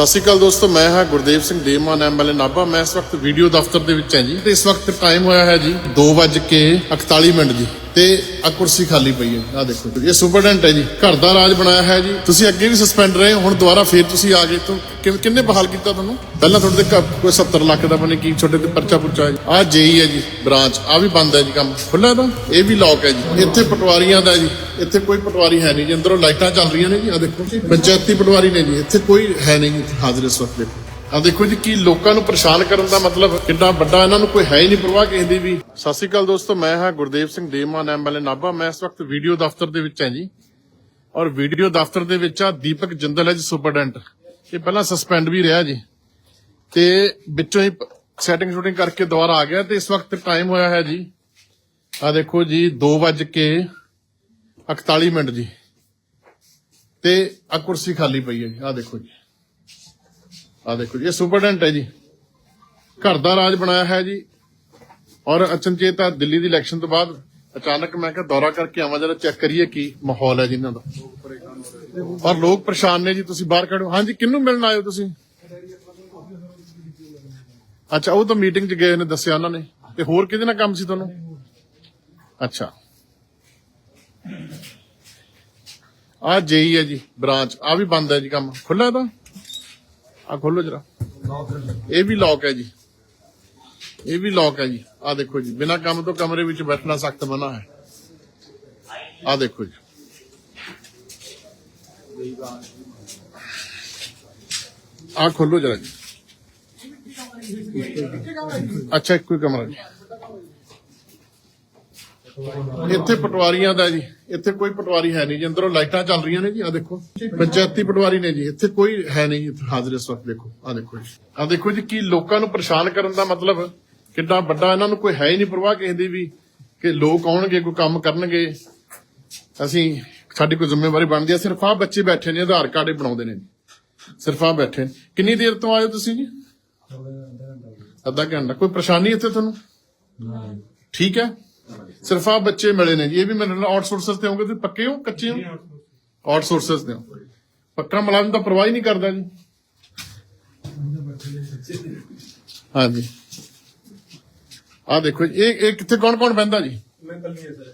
ਸਤਿ ਸ਼੍ਰੀ ਅਕਾਲ ਦੋਸਤੋ, ਮੈਂ ਹਾਂ ਗੁਰਦੇਵ ਸਿੰਘ ਦੇਮਾਨ ਐਮਐਲਏ ਨਾਭਾ। ਮੈਂ ਇਸ ਵਕਤ ਵੀਡੀਓ ਦਫ਼ਤਰ ਦੇ ਵਿੱਚ ਹਾਂ ਜੀ। ਤੇ ਇਸ ਵਕਤ ਟਾਈਮ ਹੋਇਆ ਹੈ ਜੀ 2:41 ਮਿੰਟ ਜੀ। ਤੇ ਆ ਕੁਰਸੀ ਖਾਲੀ ਪਈ ਹੈ। ਆ ਦੇਖੋ ਇਹ ਸੁਪਰਡੈਂਟ ਹੈ ਜੀ। ਘਰ ਦਾ ਰਾਜ ਬਣਾਇਆ ਹੈ ਜੀ। ਤੁਸੀਂ ਅੱਗੇ ਵੀ ਸਸਪੈਂਡ ਰਹੇ, ਹੁਣ ਦੁਬਾਰਾ ਫੇਰ ਤੁਸੀਂ ਆ ਗਏ ਤੋਂ ਕਿੰਨੇ ਬਹਾਲ ਕੀਤਾ ਤੁਹਾਨੂੰ? ਪਹਿਲਾਂ ਤੁਹਾਡੇ ਤੇ ਕੋਈ 70 ਲੱਖ ਦਾ ਬਣੇ ਕੀ ਛੋਟੇ ਤੇ ਪਰਚਾ ਪੁਰਚਾ ਹੈ ਆ ਜੇਈ ਹੈ ਜੀ, ਬ੍ਰਾਂਚ। ਆ ਵੀ ਬੰਦ ਹੈ ਜੀ ਕੰਮ। ਖੁੱਲਾ ਤਾਂ ਇਹ ਵੀ ਲੌਕ ਹੈ ਜੀ। ਇੱਥੇ ਪਟਵਾਰੀਆਂ ਦਾ ਜੀ। ਇੱਥੇ ਕੋਈ ਪਟਵਾਰੀ ਹੈ ਨਹੀਂ ਜੀ। ਅੰਦਰੋਂ ਲਾਈਟਾਂ ਚੱਲ ਰਹੀਆਂ ਨੇ ਜੀ। ਆ ਦੇਖੋ ਪੰਚਾਇਤੀ ਪਟਵਾਰੀ ਨੇ ਜੀ। ਇੱਥੇ ਕੋਈ ਹੈ ਨਹੀਂ ਹਾਜ਼ਰ ਇਸ ਵਕਤ ਆ ਦੇਖੋ ਜੀ, ਕੀ ਲੋਕਾਂ ਨੂੰ ਪਰੇਸ਼ਾਨ ਕਰਨ ਦਾ ਮਤਲਬ ਕਿੰਨਾ ਵੱਡਾ ਇਹਨਾਂ ਨੂੰ ਕੋਈ ਹੈ ਹੀ ਨਹੀਂ ਪਰਵਾਹ ਕਿਸੇ ਦੀ ਵੀ। ਸਤਿ ਸ਼੍ਰੀ ਅਕਾਲ ਦੋਸਤੋ, ਮੈਂ ਹਾਂ ਗੁਰਦੇਵ ਸਿੰਘ ਦੇਮਾਨ ਐਮਐਲਏ ਨਾਭਾ। ਮੈਂ ਇਸ ਵਕਤ ਵੀਡੀਓ ਦਫ਼ਤਰ ਦੇ ਵਿੱਚ ਹਾਂ ਜੀ। ਔਰ ਵੀਡੀਓ ਦਫ਼ਤਰ ਦੇ ਵਿੱਚ ਆ ਦੀਪਕ ਜਿੰਦਲ ਹੈ ਜੀ, ਸੁਪਰਡੈਂਟ। ਇਹ ਪਹਿਲਾਂ ਸਸਪੈਂਡ ਵੀ ਰਿਹਾ ਜੀ। ਤੇ ਵਿੱਚੋਂ ਹੀ ਸੈਟਿੰਗ ਸ਼ੂਟਿੰਗ ਕਰਕੇ ਦੁਬਾਰਾ ਆ ਗਿਆ ਤੇ ਇਸ ਵਕਤ ਟਾਈਮ ਹੋਇਆ ਹੈ ਜੀ। ਆ ਦੇਖੋ ਜੀ 2:41 ਮਿੰਟ ਜੀ। ਤੇ ਆ ਕੁਰਸੀ ਖਾਲੀ ਪਈ ਹੈ ਜੀ ਆ ਦੇਖੋ ਜੀ। ਆ ਦੇਖੋ ਜੀ, ਇਹ ਸੁਪਰਡੈਂਟ ਹੈ ਜੀ। ਘਰ ਦਾ ਰਾਜ ਬਣਾਇਆ ਹੈ ਜੀ। ਔਰ ਅਚਨਚੇਤ ਦਿੱਲੀ ਦੀ ਇਲੈਕਸ਼ਨ ਤੋਂ ਬਾਅਦ ਅਚਾਨਕ ਮੈਂ ਕਿਹਾ ਦੌਰਾ ਕਰਕੇ ਆਵਾਂ, ਜਰਾ ਚੈੱਕ ਕਰੀਏ ਕੀ ਮਾਹੌਲ ਹੈ ਜੀ ਇਹਨਾਂ ਦਾ। ਔਰ ਲੋਕ ਪਰੇਸ਼ਾਨ ਨੇ ਜੀ, ਤੁਸੀਂ ਬਾਹਰ ਕੱਢੋ ਹਾਂਜੀ, ਕਿਹਨੂੰ ਮਿਲਣ ਆਏ ਹੋ ਤੁਸੀਂ? ਅੱਛਾ, ਉਹ ਤਾਂ ਮੀਟਿੰਗ 'ਚ ਗਏ ਨੇ, ਦੱਸਿਆ ਉਹਨਾਂ ਨੇ। ਤੇ ਹੋਰ ਕਿਹਦੇ ਨਾਲ ਕੰਮ ਸੀ ਤੁਹਾਨੂੰ? ਅੱਛਾ। ਆ ਜੇਈ ਹੈ ਜੀ, ਬ੍ਰਾਂਚ। ਆ ਵੀ ਬੰਦ ਹੈ ਜੀ ਕੰਮ। ਖੁੱਲਾ ਤਾਂ? ਆ ਖੋਲੋ ਜਰਾ ਇਹ ਵੀ ਲੌਕ ਹੈ ਜੀ ਇਹ ਵੀ ਲੌਕ ਹੈ ਜੀ ਆ ਦੇਖੋ ਜੀ ਬਿਨਾਂ ਕੰਮ ਤੋਂ ਕਮਰੇ ਵਿੱਚ ਬੈਠਣਾ ਸਖਤ ਮਨਾ ਹੈ ਆ ਦੇਖੋ ਜੀ ਆ ਖੋਲੋ ਜਰਾ ਜੀ ਅੱਛਾ ਇੱਕੋ ਹੀ ਕਮਰਾ ਜੀ ਇੱਥੇ ਪਟਵਾਰੀਆਂ ਦਾ ਜੀ ਇੱਥੇ ਕੋਈ ਪਟਵਾਰੀ ਹੈ ਨਹੀਂ ਜੀ ਅੰਦਰੋਂ ਲਾਈਟਾਂ ਚੱਲ ਰਹੀਆਂ ਨੇ ਜੀ ਆ ਦੇਖੋ। ਪੰਚਾਇਤੀ ਪਟਵਾਰੀ ਨੇ ਜੀ ਇੱਥੇ ਕੋਈ ਹੈ ਨਹੀਂ ਹਾਜ਼ਰ ਇਸ ਵਕਤ ਦੇਖੋ ਆ ਦੇਖੋ ਜੀ। ਆ ਦੇਖੋ ਜੀ ਕੀ ਲੋਕਾਂ ਨੂੰ ਪਰੇਸ਼ਾਨ ਕਰਨ ਦਾ ਮਤਲਬ ਕਿੰਨਾ ਵੱਡਾ ਇਹਨਾਂ ਨੂੰ ਕੋਈ ਹੈ ਹੀ ਨਹੀਂ ਪਰਵਾਹ ਕਿਸੇ ਦੀ ਵੀ ਕਿ ਲੋਕ ਆਉਣਗੇ ਕੋਈ ਕੰਮ ਕਰਨਗੇ। ਅਸੀਂ ਸਾਡੀ ਕੋਈ ਜ਼ਿੰਮੇਵਾਰੀ ਬਣਦੀ ਹੈ ਸਿਰਫ ਆ ਬੱਚੇ ਬੈਠੇ ਨੇ ਆਧਾਰ ਕਾਰਡ ਹੀ ਬਣਾਉਂਦੇ ਨੇ ਸਿਰਫ ਆ ਬੈਠੇ ਕਿੰਨੀ ਦੇਰ ਤੋਂ ਆਏ ਤੁਸੀਂ ਜੀ? ਅੱਧਾ ਘੰਟਾ ਕੋਈ ਪਰੇਸ਼ਾਨੀ ਇੱਥੇ ਤੁਹਾਨੂੰ? ਠੀਕ ਹੈ? ਸਿਰਫ ਆ ਬੱਚੇ ਮਿਲੇ ਨੇ ਜੀ। ਇਹ ਵੀ ਮੇਰੇ ਨਾਲ ਆਊਟਸੋਰਸਰਸ ਤੇ ਹੋਗੇ ਤੁਸੀਂ ਪੱਕੇ ਹੋ? ਕੱਚੇ ਹੋ? ਆਊਟਸੋਰਸਰਸ ਤੇ ਹੋ। ਪੱਕਾ ਮੁਲਾਜ਼ਮ ਤਾਂ ਪਰਵਾਹ ਹੀ ਨਹੀਂ ਕਰਦਾ ਜੀ। ਹਾਂਜੀ। ਆ ਦੇਖੋ ਜੀ, ਇਹ ਇਹ ਕਿੱਥੇ ਕੌਣ ਕੌਣ ਬੈੰਦਾ ਜੀ? ਮੈਂ ਕੱਲੀ ਹੈ ਸਰ।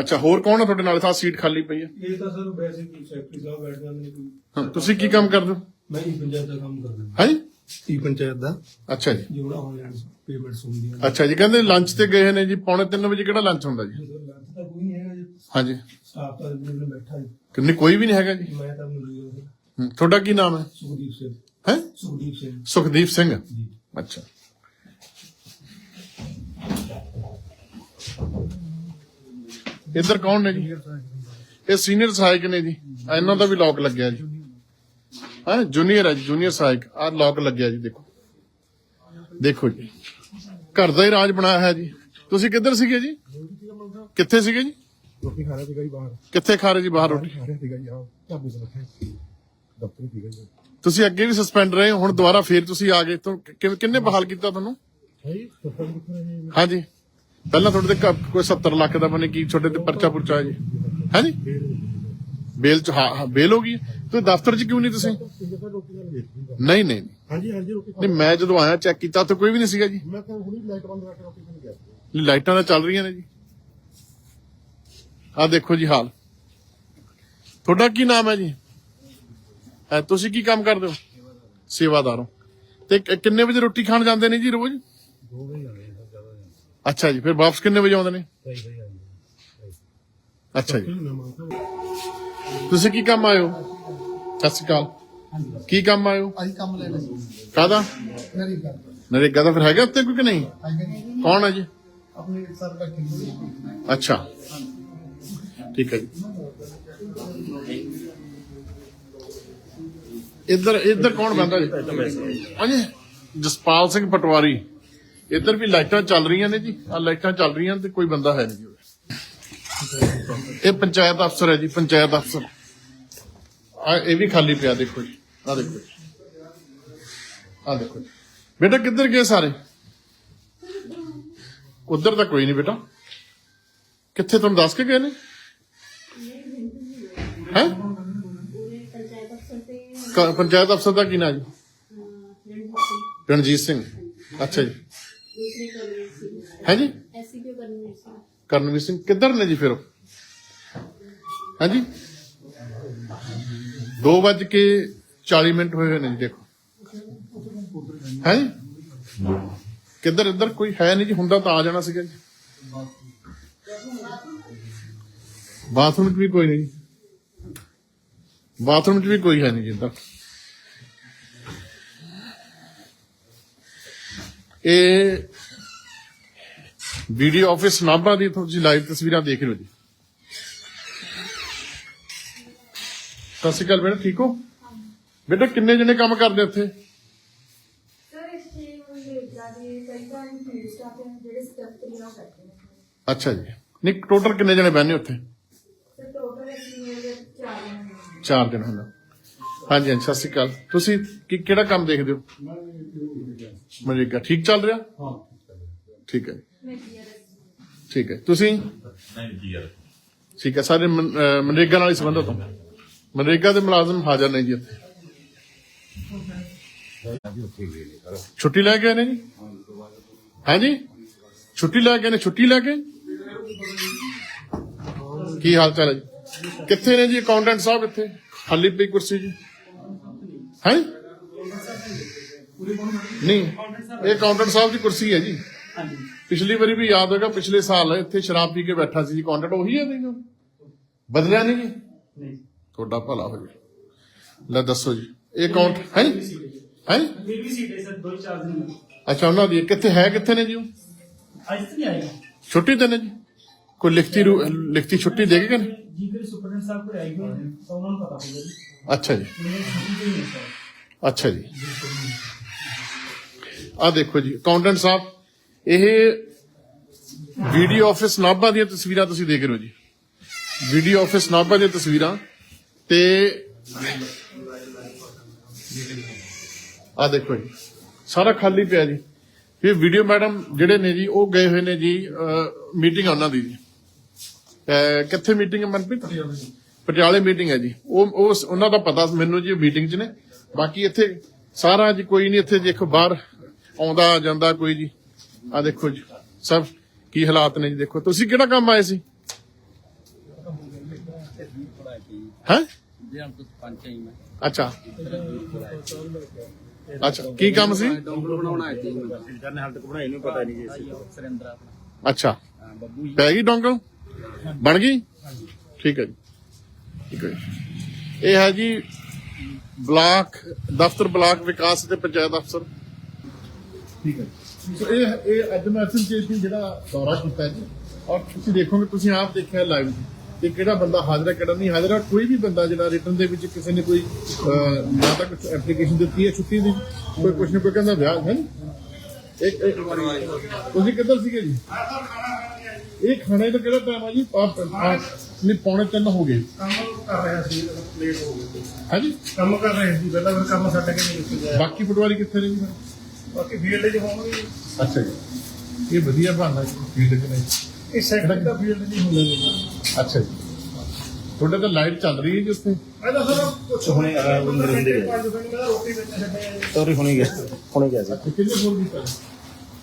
ਅੱਛਾ ਹੋਰ ਕੌਣ ਆ ਤੁਹਾਡੇ ਨਾਲ? ਤਾਂ ਸੀਟ ਖਾਲੀ ਪਈ ਹੈ। ਇਹ ਤਾਂ ਸਰ ਵੈਸੇ ਕੀ ਸੈਕਟਰੀ ਸਾਹਿਬ ਬੈਠ ਜਾਂਦੇ ਨੇ ਕੋਈ। ਹਾਂ, ਤੁਸੀਂ ਕੀ ਕੰਮ ਕਰਦੇ ਹੋ? ਮੈਂ ਹੀ ਪੰਚਾਇਤ ਦਾ ਕੰਮ ਕਰਦਾ। ਹਾਂਜੀ ਈ ਪੰਚਾਇਤ ਦਾ। ਅੱਛਾ ਜੀ। ਜਿਹੜਾ ਆਨਲਾਈਨ ਪੇਮੈਂਟਸ ਹੁੰਦੀਆਂ ਅੱਛਾ ਜੀ ਕਹਿੰਦੇ ਲੰਚ ਤੇ ਗਏ ਨੇ ਜੀ ਪੌਣੇ 3 ਵਜੇ ਕਿਹੜਾ ਲੰਚ ਹੁੰਦਾ ਜੀ? ਲੰਚ ਤਾਂ ਕੋਈ ਨਹੀਂ ਹੈਗਾ ਜੀ। ਹਾਂਜੀ। ਸਟਾਫ ਤਾਂ ਜਿਹੜੇ ਬੈਠਾ ਜੀ। ਕਿੰਨੇ ਕੋਈ ਵੀ ਨਹੀਂ ਹੈਗਾ ਜੀ। ਮੈਂ ਤਾਂ ਮੌਜੂਦ ਹਾਂ ਹੂੰ, ਤੁਹਾਡਾ ਕੀ ਨਾਮ ਹੈ? ਸੁਖਦੀਪ ਸਿੰਘ। ਹੈ? ਸੁਖਦੀਪ ਸਿੰਘ। ਸੁਖਦੀਪ ਸਿੰਘ। ਜੀ। ਅੱਛਾ। ਇੱਧਰ ਕੌਣ ਨੇ ਜੀ? ਇਹ ਸੀਨੀਅਰ ਸਹਾਇਕ ਨੇ ਜੀ। ਇਹਨਾਂ ਦਾ ਵੀ ਲੌਕ ਲੱਗਿਆ ਜੀ। ਹਾਂ ਜੂਨੀਅਰ ਹੈ ਜੂਨੀਅਰ ਸਹਾਇਕ। ਆ ਲੌਕ ਲੱਗਿਆ ਜੀ ਦੇਖੋ। ਦੇਖੋ ਜੀ। ਘਰ ਦਾ ਹੀ ਰਾਜ ਬਣਾਇਆ ਹੈ ਜੀ। ਤੁਸੀਂ ਕਿੱਧਰ ਸੀਗੇ ਜੀ? ਕਿੱਥੇ ਸੀਗੇ ਜੀ? ਰੋਟੀ ਖਾ ਰਿਹਾ ਸੀਗਾ ਜੀ ਬਾਹਰ। ਕਿੱਥੇ ਖਾ ਰਹੇ ਜੀ ਬਾਹਰ ਰੋਟੀ? ਖਾ ਰਿਹਾ ਸੀਗਾ ਜੀ ਆਹ ਢਾਬੇ ਤੇ ਬੈਠਾ ਦਫ਼ਤਰ ਹੀ ਸੀਗਾ ਜੀ। ਤੁਸੀਂ ਅੱਗੇ ਵੀ ਸਸਪੈਂਡ ਰਹੇ ਹੋ, ਹੁਣ ਦੁਬਾਰਾ ਫੇਰ ਤੁਸੀਂ ਆ ਗਏ। ਤੋਂ ਕਿੰਨੇ ਬਹਾਲ ਕੀਤਾ ਤੁਹਾਨੂੰ? ਹਾਂਜੀ ਪਹਿਲਾਂ ਤੁਹਾਡੇ ਤੇ ਕੋਈ 70 ਲੱਖ ਦਾ ਬਣੇ ਕੀ ਛੋਟੇ ਤੇ ਪਰਚਾ ਪੁਰਚਾ ਜੀ। ਹਾਂਜੀ ਬੇਲ ਚ ਹਾਂ ਬੇਲ ਹੋ ਗਈ। ਤੁਸੀਂ ਦਫ਼ਤਰ ਚ ਕਿਉਂ ਨਹੀਂ ਤੁਸੀਂ? ਨਹੀਂ ਨਹੀਂ। ਹਾਂਜੀ ਹਾਂਜੀ ਨਹੀਂ ਮੈਂ ਜਦੋਂ ਆਇਆ ਚੈੱਕ ਕੀਤਾ ਤਾਂ ਕੋਈ ਵੀ ਨਹੀਂ ਸੀਗਾ ਜੀ। ਮੈਂ ਤਾਂ ਹੁਣੀ ਲਾਈਟ ਬੰਦ ਕਰਕੇ ਰੋਟੀ ਖਾਣ ਗਿਆ ਨਹੀਂ, ਲਾਈਟਾਂ ਤਾਂ ਚੱਲ ਰਹੀਆਂ ਨੇ ਜੀ। ਆਹ ਦੇਖੋ ਜੀ ਹਾਲ। ਤੁਹਾਡਾ ਕੀ ਨਾਮ ਹੈ ਜੀ? ਐ ਤੁਸੀਂ ਕੀ ਕੰਮ ਕਰਦੇ ਹੋ? ਸੇਵਾਦਾਰ ਹੋ। ਤੇ ਕਿੰਨੇ ਵਜੇ ਰੋਟੀ ਖਾਣ ਜਾਂਦੇ ਨੇ ਜੀ ਰੋਜ਼? ਦੋ ਵਜੇ ਆਏ ਸਰ ਜ਼ਿਆਦਾ ਅੱਛਾ ਜੀ ਫਿਰ ਵਾਪਸ ਕਿੰਨੇ ਵਜੇ ਆਉਂਦੇ ਨੇ? ਅੱਛਾ ਜੀ। ਤੁਸੀਂ ਕੀ ਕੰਮ ਹੋ? ਸਤਿ ਸ਼੍ਰੀ ਅਕਾਲ। ਕੀ ਕੰਮ ਹੋ? ਅਸੀਂ ਕੰਮ ਲੈਣਾ ਸੀ। ਕਾਦਾ ਮੇਰੀ ਗੱਲ ਨਰੇਗਾ ਦਾ ਫਿਰ ਹੈਗਾ ਉੱਤੇ ਕੋਈ ਕਿ ਨਹੀਂ? ਕੌਣ ਹੈ ਜੀ? ਆਪਣੀ ਸਰ ਬੈਠੀ ਸੀ ਅੱਛਾ। ਠੀਕ ਹੈ ਜੀ। ਇੱਧਰ ਇੱਧਰ ਕੌਣ ਬੰਦਾ ਜੀ? ਹਾਂਜੀ ਜਸਪਾਲ ਸਿੰਘ ਪਟਵਾਰੀ। ਇੱਧਰ ਵੀ ਲਾਈਟਾਂ ਚੱਲ ਰਹੀਆਂ ਨੇ ਜੀ। ਆ ਲਾਈਟਾਂ ਚੱਲ ਰਹੀਆਂ ਤੇ ਕੋਈ ਬੰਦਾ ਹੈ ਨਹੀਂ। ਇਹ ਪੰਚਾਇਤ ਅਫਸਰ ਹੈ ਜੀ ਪੰਚਾਇਤ ਅਫਸਰ। ਆ ਇਹ ਵੀ ਖਾਲੀ ਪਿਆ ਦੇਖੋ ਜੀ। ਆ ਦੇਖੋ ਆ ਦੇਖੋ ਬੇਟਾ ਕਿੱਧਰ ਗਏ ਸਾਰੇ? ਉਧਰ ਤਾਂ ਕੋਈ ਨਹੀਂ ਬੇਟਾ। ਕਿੱਥੇ ਤੁਹਾਨੂੰ ਦੱਸ ਕੇ ਗਏ ਨੇ? ਹੈ? ਪੰਚਾਇਤ ਅਫਸਰ ਦਾ ਕੀ ਨਾਂ ਜੀ? ਰਣਜੀਤ ਸਿੰਘ। ਅੱਛਾ ਜੀ। ਹੈ ਜੀ? ਐਸਸੀਪੀ ਕਰਨਵੀਰ ਸਿੰਘ। ਕਰਨਵੀਰ ਸਿੰਘ, ਕਿੱਧਰ ਨੇ ਜੀ ਫਿਰ ਉਹ? ਹਾਂਜੀ? 2 ਵੱਜ ਕੇ 40 ਮਿੰਟ ਹੋਏ ਹੋਏ ਨੇ ਜੀ, ਦੇਖੋ। ਹੈ ਕਿੱਧਰ, ਇੱਧਰ ਕੋਈ ਹੈ ਨਹੀਂ ਜੀ, ਹੁੰਦਾ ਤਾਂ ਆ ਜਾਣਾ ਸੀਗਾ ਜੀ। ਬਾਥਰੂਮ 'ਚ ਵੀ ਕੋਈ ਨਹੀਂ। ਜੀ ਬਾਥਰੂਮ 'ਚ ਵੀ ਕੋਈ ਹੈ ਨਹੀਂ ਜੀ, ਇੱਧਰ। ਇਹ ਵੀਡੀਓ ਆਫਿਸ ਨਾਭਾ ਦੀ ਤੁਸੀਂ ਲਾਈਵ ਤਸਵੀਰਾਂ ਦੇਖ ਰਹੇ ਹੋ ਜੀ। ਸਤਿ ਸ਼੍ਰੀ ਅਕਾਲ ਬੇਟਾ ਠੀਕ ਹੋ? ਬੇਟਾ ਕਿੰਨੇ ਜਣੇ ਕੰਮ ਕਰਦੇ ਉੱਥੇ? ਸਰ ਇੱਥੇ ਮਨਰੇਗਾ ਦੇ ਕਈ ਤਾਂ ਫੀਲਡ ਸਟਾਫ ਹੈ ਜਿਹੜੇ ਸਟਾਫ ਤਰੀਆਂ ਕਰਦੇ ਨੇ। ਅੱਛਾ ਜੀ। ਨਹੀਂ ਟੋਟਲ ਕਿੰਨੇ ਜਣੇ ਬੈਠੇ ਉੱਥੇ? ਸਰ ਟੋਟਲ ਅਸੀਂ ਮੇਰੇ ਚਾਰ ਜਣੇ ਨੇ। ਚਾਰ ਜਣੇ ਹੁੰਦਾ। ਹਾਂਜੀ ਹਾਂਜੀ ਸਤਿ ਸ਼੍ਰੀ ਅਕਾਲ। ਤੁਸੀਂ ਕੀ ਕਿਹੜਾ ਕੰਮ ਦੇਖਦੇ ਹੋ? ਮਨਰੇਗਾ ਠੀਕ ਚੱਲ ਰਿਹਾ? ਹਾਂ ਠੀਕ ਹੈ ਠੀਕ ਹੈ। ਤੁਸੀਂ? ਠੀਕ ਹੈ। ਸਾਰੇ ਮਨ- ਅਹ, ਮਨਰੇਗਾ ਨਾਲ ਹੀ ਸੰਬੰਧਤ ਹੋ। ਮਨਰੇਗਾ ਦੇ ਮੁਲਾਜ਼ਮ ਹਾਜ਼ਰ ਨੇ ਜੀ ਇੱਥੇ। ਛੁੱਟੀ ਲੈ ਕੇ ਆਏ ਨੇ ਜੀ? ਹਾਂਜੀ? ਛੁੱਟੀ ਲੈ ਕੇ ਆਏ ਨੇ। ਛੁੱਟੀ ਲੈ ਕੇ? ਕੀ ਹਾਲ ਚਾਲ ਹੈ ਜੀ? ਕਿੱਥੇ ਨੇ ਜੀ ਅਕਾਊਂਟੈਂਟ ਸਾਹਿਬ ਇੱਥੇ? ਖਾਲੀ ਪਈ ਕੁਰਸੀ ਜੀ। ਹੈ? ਨਹੀਂ। ਇਹ ਅਕਾਊਂਟੈਂਟ ਸਾਹਿਬ ਦੀ ਕੁਰਸੀ ਹੈ ਜੀ। ਪਿਛਲੀ ਵਾਰੀ ਵੀ ਯਾਦ ਹੋਗਾ ਪਿਛਲੇ ਸਾਲ ਇੱਥੇ ਸ਼ਰਾਬ ਪੀ ਕੇ ਬੈਠਾ ਸੀ ਜੀ ਕੰਟੈਕਟ ਉਹੀ ਹੈ ਦੇਖੋ ਬਦਲਿਆ ਨਹੀਂ ਜੀ ਨਹੀਂ ਤੁਹਾਡਾ ਭਲਾ ਹੋ ਜੀ ਲੈ ਦੱਸੋ ਜੀ ਇਹ ਕਾਉਂਟ ਹੈ ਹੈ ਮੇਰੀ ਸੀਟ ਹੈ ਸਰ ਦੋ ਚਾਰ ਦਿਨ ਅੱਛਾ ਉਹਨਾਂ ਦੀ ਕਿੱਥੇ ਹੈ ਕਿੱਥੇ ਨੇ ਜੀ ਉਹ ਅੱਜ ਤੇ ਨਹੀਂ ਆਈ ਛੁੱਟੀ ਤੇ ਨੇ ਜੀ ਕੋਈ ਲਿਖਤੀ ਲਿਖਤੀ ਛੁੱਟੀ ਦੇ ਕੇ ਨੇ ਜੀ ਫਿਰ ਸੁਪਰਡੈਂਟ ਸਾਹਿਬ ਕੋਲ ਆਈ ਹੋਈ ਤਾਂ ਉਹਨਾਂ ਨੂੰ ਪਤਾ ਹੋਊਗਾ ਜੀ ਅੱਛਾ ਜੀ ਅੱਛਾ ਜੀ ਆ ਦੇਖੋ ਜੀ ਅਕਾਊਂਟੈਂਟ ਸਾਹਿਬ ਇਹ ਵੀਡੀਓ ਆਫਿਸ ਨਾਭਾ ਦੀਆਂ ਤਸਵੀਰਾਂ ਤੁਸੀਂ ਦੇਖ ਰਹੇ ਹੋ ਜੀ। ਵੀਡੀਓ ਆਫਿਸ ਨਾਭਾ ਦੀਆਂ ਤਸਵੀਰਾਂ ਤੇ ਆ ਦੇਖੋ ਜੀ, ਸਾਰਾ ਖਾਲੀ ਪਿਆ ਜੀ। ਇਹ ਵੀਡੀਓ ਮੈਡਮ ਜਿਹੜੇ ਨੇ ਜੀ, ਉਹ ਗਏ ਹੋਏ ਨੇ ਜੀ ਮੀਟਿੰਗ ਉਹਨਾਂ ਦੀ ਜੀ। ਅਹ, ਕਿੱਥੇ ਮੀਟਿੰਗ ਹੈ ਮਨਪ੍ਰੀਤ? ਪਟਿਆਲੇ ਮੀਟਿੰਗ ਹੈ ਜੀ। ਉਹ ਉਹ ਉਹਨਾਂ ਦਾ ਪਤਾ ਮੈਨੂੰ ਜੀ ਮੀਟਿੰਗ 'ਚ ਨੇ। ਬਾਕੀ ਇੱਥੇ ਸਾਰਾ ਜੀ ਕੋਈ ਨਹੀਂ, ਇੱਥੇ ਦੇਖੋ ਬਾਹਰ ਆਉਂਦਾ ਜਾਂਦਾ ਕੋਈ ਜੀ। ਆ ਦੇਖੋ ਜੀ, ਸਭ ਕੀ ਹਾਲਾਤ ਨੇ ਜੀ, ਦੇਖੋ। ਤੁਸੀਂ ਕਿਹੜਾ ਕੰਮ ਆਏ ਸੀ? ਹੈ? ਅੱਛਾ। ਅੱਛਾ, ਕੀ ਕੰਮ ਸੀ? ਜਨ ਹਾਲ ਤੱਕ ਬਣਾਈ ਨੂੰ ਪਤਾ ਨਹੀਂ ਜੀ ਅੱਛਾ। ਪੈ ਗਈ ਡੋਂਗਲ? ਬਣ ਗਈ? ਠੀਕ ਹੈ ਜੀ। ਠੀਕ ਹੈ ਇਹ ਹੈ ਜੀ ਬਲਾਕ, ਦਫ਼ਤਰ ਬਲਾਕ ਵਿਕਾਸ ਤੇ ਪੰਚਾਇਤ ਅਫਸਰ। ਠੀਕ ਹੈ ਸੋ ਇਹ ਇਹ ਅੱਜ ਮੈਂ ਦੀ ਜਿਹੜਾ ਦੌਰਾ ਕੀਤਾ ਜੀ ਔਰ ਤੁਸੀਂ ਦੇਖੋਗੇ ਤੁਸੀਂ ਆਪ ਦੇਖਿਆ ਲਾਈਵ ਕਿ ਕਿਹੜਾ ਬੰਦਾ ਹਾਜ਼ਰ ਹੈ ਕਿਹੜਾ ਨਹੀਂ ਹਾਜ਼ਰ ਹੈ ਕੋਈ ਵੀ ਬੰਦਾ ਜਿਹੜਾ ਰਿਟਰਨ ਦੇ ਵਿੱਚ ਕਿਸੇ ਨੇ ਕੋਈ ਨਾ ਤਾਂ ਕੁਝ ਐਪਲੀਕੇਸ਼ਨ ਦਿੱਤੀ ਹੈ ਛੁੱਟੀ ਦੀ ਕੋਈ ਕੁਝ ਨਹੀਂ ਕੋਈ ਕਹਿੰਦਾ ਵਿਆਹ ਹੈ? ਇੱਕ ਇੱਕ ਤੁਸੀਂ ਕਿੱਧਰ ਸੀਗੇ ਜੀ? ਇਹ ਖਾਣੇ ਦਾ ਕਿਹੜਾ ਟਾਈਮ ਆ ਜੀ? ਨਹੀਂ ਪੌਣੇ ਤਿੰਨ ਹੋ ਗਏ। ਕੰਮ ਕਰ ਰਿਹਾ ਸੀ ਲੇਟ ਹੋ ਗਏ ਹਾਂਜੀ? ਕੰਮ ਕਰ ਰਹੇ ਸੀ ਪਹਿਲਾਂ ਫਿਰ ਕੰਮ ਛੱਡ ਕੇ ਨਹੀਂ ਗਿਆ ਬਾਕੀ ਪਟਵਾਰੀ ਕਿੱਥੇ ਨੇ ਜੀ? ਬਾਕੀ ਫੀਲਡ 'ਚ ਹੋਣਗੇ। ਅੱਛਾ ਜੀ। ਇਹ ਵਧੀਆ ਬਹਾਨਾ ਜੀ ਫੀਲਡ ਚ ਨਹੀਂ। ਇਹ ਸੈਕਟਰ ਦਾ ਫੀਲਡ ਨਹੀਂ ਹੁੰਦੇ ਨੇ ਅੱਛਾ ਜੀ। ਤੁਹਾਡੇ ਤਾਂ ਲਾਈਟ ਚੱਲ ਰਹੀ ਹੈ ਜੀ ਉੱਥੇ? ਮੈਂ ਤਾਂ ਸਰ ਕੁਝ ਹੁਣੇ ਅੰਦਰ ਹੁੰਦੇ ਗਏ। 5 ਮਿੰਟ ਦਾ ਰੋਟੀ ਵਿੱਚ ਛੱਡਿਆ ਜੀ ਸੌਰੀ ਹੁਣੇ ਗਿਆ ਹੁਣੇ ਗਿਆ ਸੀ ਤੇ ਕਿੰਨੇ ਫੋਨ ਕੀਤਾ?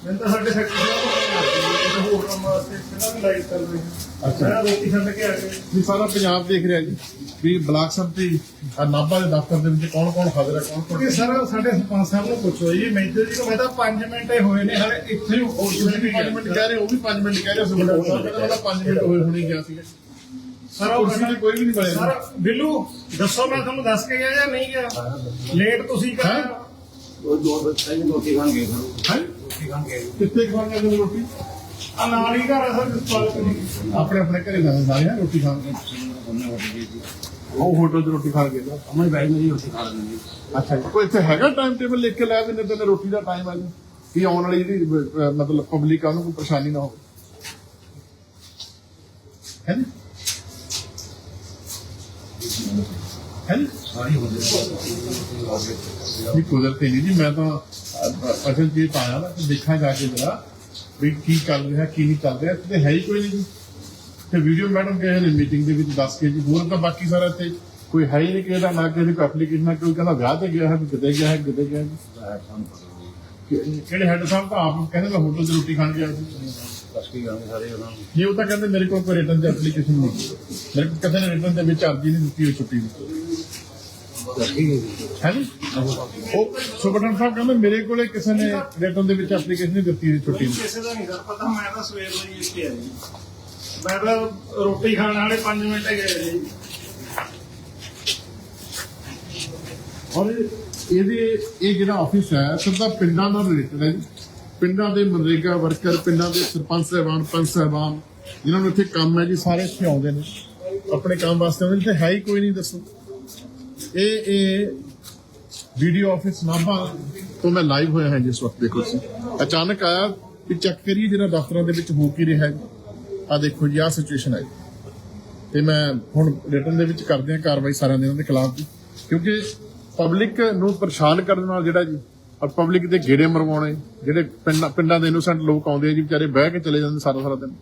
ਜੀ? ਮੈਂ ਤਾਂ ਸਾਡੇ ਸੈਕਟਰ ਦਾ ਹੋਰ ਕੰਮ ਵਾਸਤੇ ਕਿਹੜਾ ਵੀ ਲਾਈਟ ਚੱਲ ਰਹੀ ਅੱਛਾ। ਮੈਂ ਰੋਟੀ ਛੱਡ ਕੇ ਆ ਕੇ ਵੀ ਸਾਰਾ ਪੰਜਾਬ ਦੇਖ ਰਿਹਾ ਜੀ ਵੀ ਬਲਾਕ ਸੰਮਤੀ ਆ ਨਾਭਾ ਦੇ ਦਫ਼ਤਰ ਦੇ ਵਿੱਚ ਕੌਣ ਕੌਣ ਹਾਜ਼ਰ ਹੈ ਕੌਣ ਕੌਣ ਕਿ ਸਰ ਸਾਡੇ ਸਰਪੰਚ ਸਾਹਿਬ ਨੂੰ ਪੁੱਛੋ ਜੀ ਮੈਨੇਜਰ ਜੀ ਨੂੰ ਮੈਂ ਤਾਂ 5 ਮਿੰਟ ਹੀ ਹੋਏ ਨੇ ਹਲੇ ਇੱਥੇ ਹੀ ਉਹ ਤੁਸੀਂ ਵੀ 5 ਮਿੰਟ ਕਹਿ ਰਹੇ ਹੋ, ਉਹ ਵੀ 5 ਮਿੰਟ ਕਹਿ ਰਹੇ ਸੀ ਕਹਿੰਦਾ ਮੈਂ 5 ਮਿੰਟ ਹੋਏ ਹੁਣੇ ਗਿਆ ਸੀਗਾ। ਸਰ ਉਹ ਕੁਰਸੀ ਤੇ ਕੋਈ ਵੀ ਨਹੀਂ ਸਰ ਬਿੱਲੂ ਦੱਸੋ ਮੈਂ ਤੁਹਾਨੂੰ ਦੱਸ ਕੇ ਗਿਆ ਜਾਂ ਨਹੀਂ ਗਿਆ? ਲੇਟ ਤੁਸੀਂ ਕਰ ਹੈਂ? ਉਹ ਦੋ ਬੱਚੇ ਰੋਟੀ ਖਾਣ ਗਏ ਹੈ? ਕਿੱਥੇ ਰੋਟੀ? ਆ ਨਾਲ ਹੀ ਘਰ ਆ ਸਰ ਜਸਪਾਲ ਜੀ ਆਪਣੇ ਆਪਣੇ ਘਰੇ ਜਾਂਦੇ ਸਾਰੇ ਆ ਰੋਟੀ ਖਾਣ ਉਹ ਹੋਟਲ 'ਚ ਰੋਟੀ ਖਾਣ ਗਏ ਨਾ ਅਮਨ ਭਾਈ ਮੇਰੀ ਰੋਟੀ ਖਾ ਲੈਂਦੀ। ਅੱਛਾ ਜੀ। ਕੋਈ ਇੱਥੇ ਹੈਗਾ ਟਾਈਮ ਟੇਬਲ ਲਿਖ ਕੇ ਲੈ ਵੀ ਨਹੀਂ ਤਾਂ ਰੋਟੀ ਦਾ ਟਾਈਮ ਆ ਜੀ? ਕੀ ਆਉਣ ਵਾਲੀ ਜਿਹੜੀ ਅਹ, ਮਤਲਬ ਪਬਲਿਕ ਆ ਉਹਨੂੰ ਕੋਈ ਪਰੇਸ਼ਾਨੀ ਨਾ ਹੋਵੇ। ਹੈ ਜੀ? ਹੈ ਜੀ? ਸਾਰੀ ਹੁੰਦੀ ਨਹੀਂ ਕੁਦਰਤੀ ਨਹੀਂ ਜੀ ਮੈਂ ਤਾਂ ਅਸਲ ਜੀ ਤਾਂ ਨਾ ਕਿ ਦੇਖਾਂ ਜਾ ਕੇ ਜਰਾ ਵੀ ਕੀ ਚੱਲ ਰਿਹਾ, ਕੀ ਨਹੀਂ ਚੱਲ ਰਿਹਾ, ਇੱਥੇ ਹੈ ਹੀ ਕੋਈ ਨਹੀਂ ਤੇ ਵੀਡੀਓ ਮੈਡਮ ਗਏ ਨੇ ਮੀਟਿੰਗ ਦੇ ਵਿੱਚ ਦੱਸ ਕੇ ਜੀ, ਹੋਰ ਤਾਂ ਬਾਕੀ ਸਾਰਾ ਇੱਥੇ ਕੋਈ ਹੈ ਹੀ ਨਹੀਂ ਕਿਹਦਾ ਨਾ ਕਿਸੇ ਕੋਈ ਐਪਲੀਕੇਸ਼ਨ ਕੋਈ ਕਹਿੰਦਾ ਵਿਆਹ ਤੇ ਗਿਆ ਹੈ ਕਿਤੇ ਗਿਆ ਹੈ, ਕਿਤੇ ਗਿਆ ਹੈ। ਕਿਹੜੇ ਹੈੱਡ ਸਾਹਿਬ ਤਾਂ ਆਪ ਕਹਿੰਦੇ ਮੈਂ ਹੋਟਲ 'ਚ ਰੋਟੀ ਖਾਣ ਗਿਆ ਸੀ। ਦੱਸ ਕੇ ਸਾਰੇ ਉਹਨਾਂ ਨੂੰ ਨਹੀਂ, ਉਹ ਤਾਂ ਕਹਿੰਦੇ ਮੇਰੇ ਕੋਲ ਕੋਈ ਰਿਟਰਨ ਦੀ ਐਪਲੀਕੇਸ਼ਨ ਨਹੀਂ। ਮੇਰੇ ਕੋਲ ਕਿਸੇ ਰਿਟਰਨ ਦੇ ਵਿੱਚ ਅਰਜ਼ੀ ਨਹੀਂ ਦਿੱਤੀ ਹੋਈ ਛੁੱਟੀ ਦੀ ਹੈ? ਜੀ ਉਹ ਸੁਪਰਡੈਂਟ ਸਾਹਿਬ ਕਹਿੰਦੇ ਮੇਰੇ ਕੋਲੇ ਕਿਸੇ ਨੇ ਰਿਟਰਨ ਦੇ ਵਿੱਚ ਐਪਲੀਕੇਸ਼ਨ ਨਹੀਂ ਦਿੱਤੀ ਹੋਈ ਛੁੱਟੀ ਦੀ ਕਿਸੇ ਦਾ ਨਹੀਂ ਸਰ ਪਤਾ ਮੈਂ ਤਾਂ ਸਵੇਰ ਦਾ ਹੀ ਇੱਥੇ ਆਇਆ ਜੀ। ਮੈਂ ਤਾਂ ਰੋਟੀ ਖਾਣ ਵਾਲੇ 5 ਮਿੰਟ ਹੀ ਗਏ ਜੀ। ਔਰ ਇਹਦੇ ਇਹ ਜਿਹੜਾ ਆਫਿਸ ਹੈ ਸਿੱਧਾ ਪਿੰਡਾਂ ਨਾਲ ਰਿਲੇਟਡ ਹੈ ਜੀ। ਪਿੰਡਾਂ ਦੇ ਮਨਰੇਗਾ ਵਰਕਰ ਪਿੰਡਾਂ ਦੇ ਸਰਪੰਚ ਸਾਹਿਬਾਨ ਪੰਚ ਸਾਹਿਬਾਨ ਜਿਨ੍ਹਾਂ ਨੂੰ ਇੱਥੇ ਕੰਮ ਹੈ ਜੀ ਸਾਰੇ ਇੱਥੇ ਆਉਂਦੇ ਨੇ। ਆਪਣੇ ਕੰਮ ਵਾਸਤੇ ਆਉਂਦੇ ਨੇ ਤੇ ਹੈ ਹੀ ਕੋਈ ਨਹੀਂ ਦੱਸੋ। ਇਹ ਇਹ ਵੀਡੀਓ ਆਫਿਸ ਨਾਭਾ ਤੋਂ ਮੈਂ ਲਾਈਵ ਹੋਇਆ ਹਾਂ ਜਿਸ ਵਕਤ ਦੇਖੋ ਤੁਸੀਂ। ਅਚਾਨਕ ਆਇਆ ਵੀ ਚੈੱਕ ਕਰੀਏ ਜਿਹੜਾ ਦਫ਼ਤਰਾਂ ਦੇ ਵਿੱਚ ਹੋ ਕੀ ਰਿਹਾ ਹੈ। ਆ ਦੇਖੋ ਜੀ ਆ ਸਿਚੁਏਸ਼ਨ ਹੈ। ਤੇ ਮੈਂ ਹੁਣ ਰਿਟਰਨ ਦੇ ਵਿੱਚ ਕਰਦੇ ਹਾਂ ਕਾਰਵਾਈ ਸਾਰਿਆਂ ਦੇ ਇਹਨਾਂ ਦੇ ਖਿਲਾਫ ਦੀ ਕਿਉਂਕਿ ਪਬਲਿਕ ਨੂੰ ਪਰੇਸ਼ਾਨ ਕਰਨ ਨਾਲ ਜਿਹੜਾ ਜੀ, ਔਰ ਪਬਲਿਕ ਦੇ ਗੇੜੇ ਮਰਵਾਉਣੇ, ਜਿਹੜੇ ਪਿੰਡਾਂ ਪਿੰਡਾਂ ਦੇ ਇਨੋਸੈਂਟ ਲੋਕ ਆਉਂਦੇ ਆ ਜੀ, ਵਿਚਾਰੇ ਬਹਿ ਕੇ ਚਲੇ ਜਾਂਦੇ ਸਾਰਾ ਸਾਰਾ ਦਿਨ।